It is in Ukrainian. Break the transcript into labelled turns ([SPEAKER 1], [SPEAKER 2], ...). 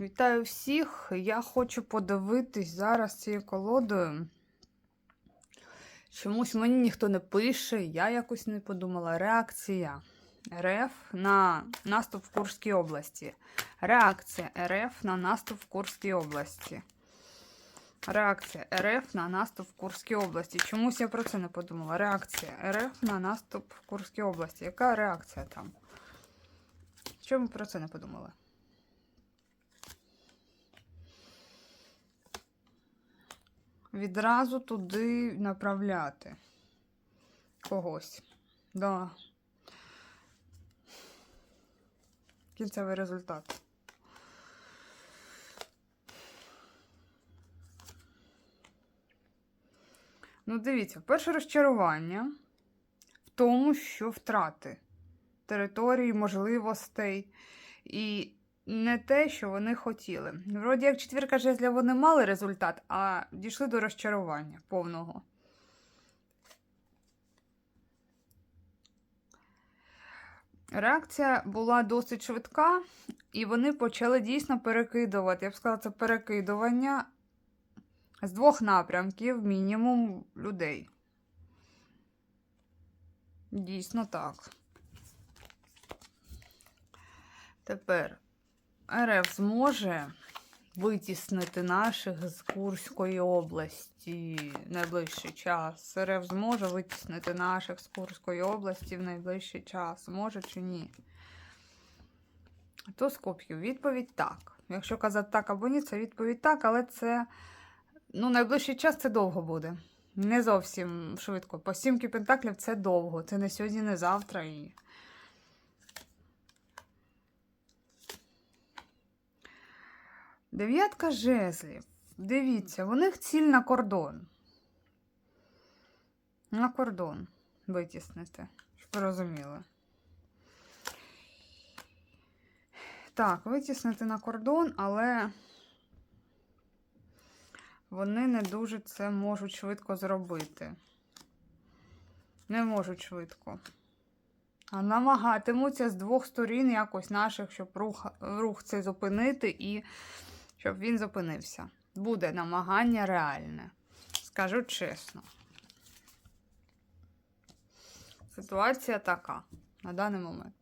[SPEAKER 1] Вітаю всіх. Я хочу подивитись зараз цією колодою. Чомусь мені ніхто не пише, я якось не подумала. Реакція РФ на наступ в Курській області. Реакція РФ на наступ в Курській області. Реакція РФ на наступ в Курській області. Чомусь я про це не подумала. Реакція РФ на наступ в Курській області. Яка реакція там? Чому про це не подумали? Відразу туди направляти когось. Да. Кінцевий результат. Ну, дивіться, перше розчарування в тому, що втрати території, можливостей і не те, що вони хотіли. Вроді як четвірка жезлів вони мали результат, а дійшли до розчарування повного. Реакція була досить швидка, і вони почали дійсно перекидувати. Я б сказала, це перекидування з двох напрямків мінімум людей. Дійсно так. Тепер РФ зможе витіснити наших з Курської області в найближчий час. РФ зможе витіснити наших з Курської області в найближчий час. Може чи ні? То Скоп'ю. Відповідь так. Якщо казати так або ні, це відповідь так, але це ну, найближчий час це довго буде. Не зовсім швидко. По сімки пентаклів це довго. Це не сьогодні, не завтра. І... Дев'ятка жезлів. Дивіться, у них ціль на кордон. На кордон витіснити, щоб ви розуміли. Так, витіснити на кордон, але вони не дуже це можуть швидко зробити. Не можуть швидко. А намагатимуться з двох сторін якось наших, щоб рух, рух цей зупинити і щоб він зупинився. Буде намагання реальне. Скажу чесно. Ситуація така на даний момент.